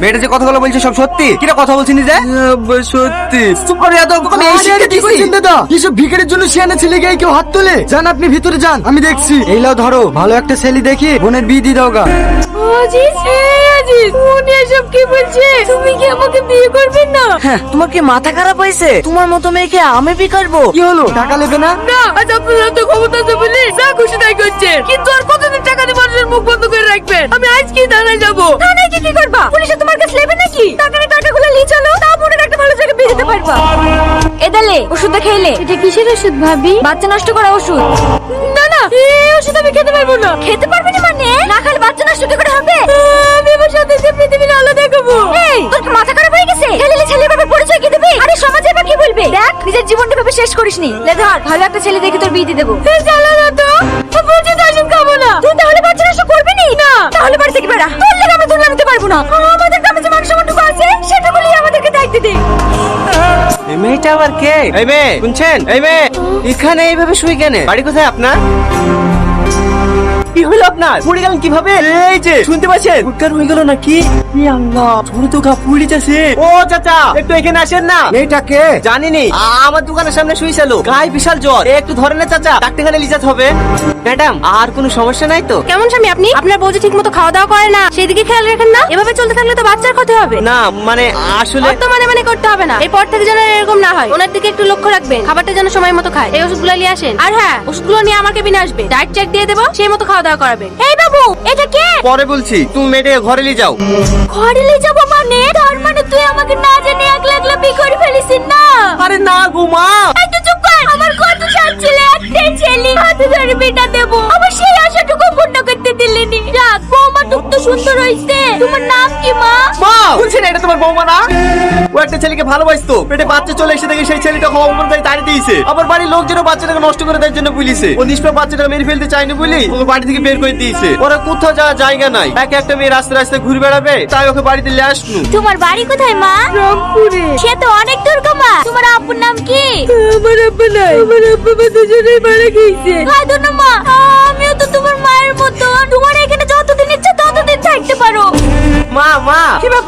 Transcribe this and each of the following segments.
মেয়েটা যে কথাগুলো বলছে সব সত্যি? কিরা কথা বলছিস যে সত্যি আমি এই শিক্ষা কি করছেন দাদা এসব ভিখারির জন্য সিয়ানা ছেলে গিয়ে কেউ হাত তোলে? যান আপনি ভিতরে যান। আমি দেখছি। এই লাও ধরো। ভালো একটা ছেলে দেখি বোনের বিয়ে দিয়ে দাও গা। আজিজ এই আজিজ উনি এসব কি বলছে? তুমি কি আমাকে বিয়ে করবে না? হ্যাঁ তোমার কি মাথা খারাপ হয়েছে? তোমার মতো মেয়েকে আমি বিয়ে করব? কি হলো? টাকা নেবে না? না আজ আপনার হাতে ক্ষমতা আছে বলে যা খুশি তাই করছে। কিন্তু আর মুখ বন্ধ করে রাখবেন। আমি আজকে থানায় যাব। থানায় কি কি করবা? পুলিশে তোমার কাছে নেবে নাকি? টাকা নিয়ে টাকাগুলো নিয়ে চলো তা পরে একটা ভালো জায়গায় বিয়ে দিতে পারবা। এদালে ওষুধটা খেলে। এটা কিসের ওষুধ ভাবি? বাচ্চা নষ্ট করা ওষুধ। না না এই ওষুধ আমি খেতে পারব না। খেতে পারবে না মানে? না খেলে বাচ্চা নষ্ট কি করে হবে? আমি আমার সাথে যে পৃথিবীর আলো দেখাবো। এই তোর কি মাথা খারাপ হয়ে গেছে? ছেলে ছেলে ভাবে পরিচয় কি দিবি? আরে সমাজে বা কি বলবে? দেখ নিজের জীবনটা ভাবে শেষ করিসনি। লে ধর ভালো একটা ছেলে দেখে তোর বিয়ে দিয়ে দেবো। জ্বালা না তো। না। আমাদের কাছে যে আছে আমাদেরকে দায়িত্ব এই মেয়েটা আবার কে? এই মেয়ে। শুনছেন? এই মেয়ে। এখানে এইভাবে শুই কেন? বাড়ি কোথায় আপনার? কি হলো আপনার? পড়ে গেলেন কীভাবে? এই যে শুনতে পাচ্ছেন? উদ্গার হয়ে গেল নাকি? ই আল্লাহ ছোট তো গা পুড়ে যাচ্ছে ও চাচা একটু এখানে আসেন না। কে জানিনি। আমার দোকানের সামনে শুয়েছিল গায়ে বিশাল জ্বর। একটু ধরে না চাচা ডাক্তারখানে লিজাত হবে। ম্যাডাম আর কোনো সমস্যা নাই তো? কেমন স্বামী আপনি? আপনার বউ যে ঠিক মতো খাওয়া দাওয়া করে না সেদিকে খেয়াল রাখেন না? এভাবে চলতে থাকলে তো বাচ্চার ক্ষতি হবে। না মানে আসলে অত মানে মানে করতে হবে না। এরপর থেকে যেন এরকম না হয়। ওনার দিকে একটু লক্ষ্য রাখবেন। খাবারটা যেন সময় মতো খায়। এই ওষুধগুলো নিয়ে আসেন। আর হ্যাঁ ওষুধগুলো নিয়ে আমার কেবিনে আসবে। ডায়েট চেক দিয়ে দেবো সেই মতো খাওয়া দাওয়া করাবেন। এই বাবু এটা কে? পরে বলছি তুমি মেয়েটে ঘরে নিয়ে যাও। ঘরে নিয়ে যাব মানে? তার মানে তুই আমাকে না জানি একলা একলা বিয়ে করে ফেলিস না? আরে না গো মা একটু চুপ কর আমার কত সাত ছেলে একটাই ছেলে। হাতে ধরে বেটা সুন্দর হইছে তোমার নাম কি মা? মা! বলছি না এটা তোমার বৌমা না। ও একটা ছেলেকে ভালোবাসতো। পেটে বাচ্চা চলে এসে দেখে সেই ছেলেটা হওয়া উপর তাই তাড়ি দিয়েছে। আবার বাড়ির লোকজনও বাচ্চাটাকে নষ্ট করে দেওয়ার জন্য পুলিশে ও নিষ্পাপ বাচ্চাটাকে মেরে ফেলতে চায়নি বলি ওকে বাড়ি থেকে বের করে দিয়েছে। ওরা কোথাও যাওয়ার জায়গা নাই। এক একটা মেয়ে রাস্তায় রাস্তায় ঘুরে বেড়াবে তাই ওকে বাড়িতে নিয়ে আসনু। তোমার বাড়ি কোথায় মা? রংপুরে সে তো অনেক দূর গো মা। তোমার আব্বুর নাম কি? আমার আব্বু নাই। আমার আব্বু দুজনেই মারা গিয়েছে। মা।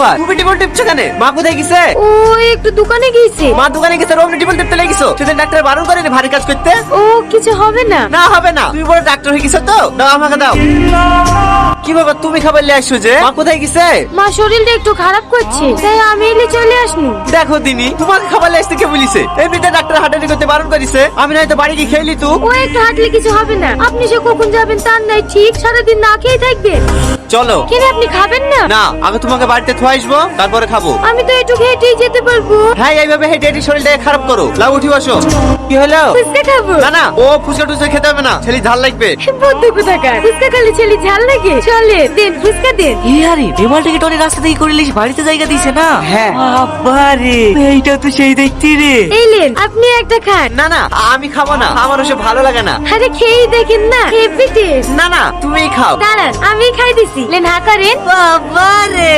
ব্যাপার? তুমি টিবল টিপছো কেন? মা কোথায় গেছে? ও একটু দোকানে গিয়েছে। মা দোকানে গেছে রোমনি টিবল টিপতে লেগেছো সেদিন ডাক্তার বারণ করেনি ভারী কাজ করতে। ও কিছু হবে না। না হবে না। তুমি বড় ডাক্তার হয়ে গেছো তো? দাও আমাকে দাও। কি ব্যাপার তুমি খাবার নিয়ে আসছো যে? মা কোথায় গেছে? মা শরীরটা একটু খারাপ করছে। তাই আমি এলে চলে আসনু দেখো দিনি তোমাকে খাবার নিয়ে আসতে কে বলিছে? এমনিতে ডাক্তার হাঁটানি করতে বারণ করেছে। আমি নয়তো বাড়ি গিয়ে খেয়ে তু। ও একটু হাঁটলে কিছু হবে না। আপনি যে কখন যাবেন তার নাই ঠিক। সারাদিন না খেয়ে থাকবেন চলো। কেন আপনি খাবেন না? না আগে তোমাকে বাড়িতে থুয়ে আসব তারপরে খাব। আমি তো একটু হেঁটেই যেতে পারব। হ্যাঁ এইভাবে হেঁটে হেঁটে শরীরটাকে খারাপ করো। লাউ উঠি বসো। কি হলো? ফুচকা খাব। না না ও ফুচকা টুচকা খেতে হবে না ছেলে ঝাল লাগবে। বদ্ধ কোথাকার? ফুচকা খালি ছেলে ঝাল লাগে। চলে দেন ফুচকা দেন। ই আরে বিমাল টিকিট রাস্তা থেকে করে লিস বাড়িতে জায়গা দিয়েছে না? হ্যাঁ। আবারে এইটা তো সেই দেখতে রে। এই লেন আপনি একটা খান। না না আমি খাব না আমার ওসব ভালো লাগে না। আরে খেয়েই দেখেন না হেভি না না তুমি খাও। দাঁড়ান আমি খাই দিছি। লেন হা করেন। বাবারে!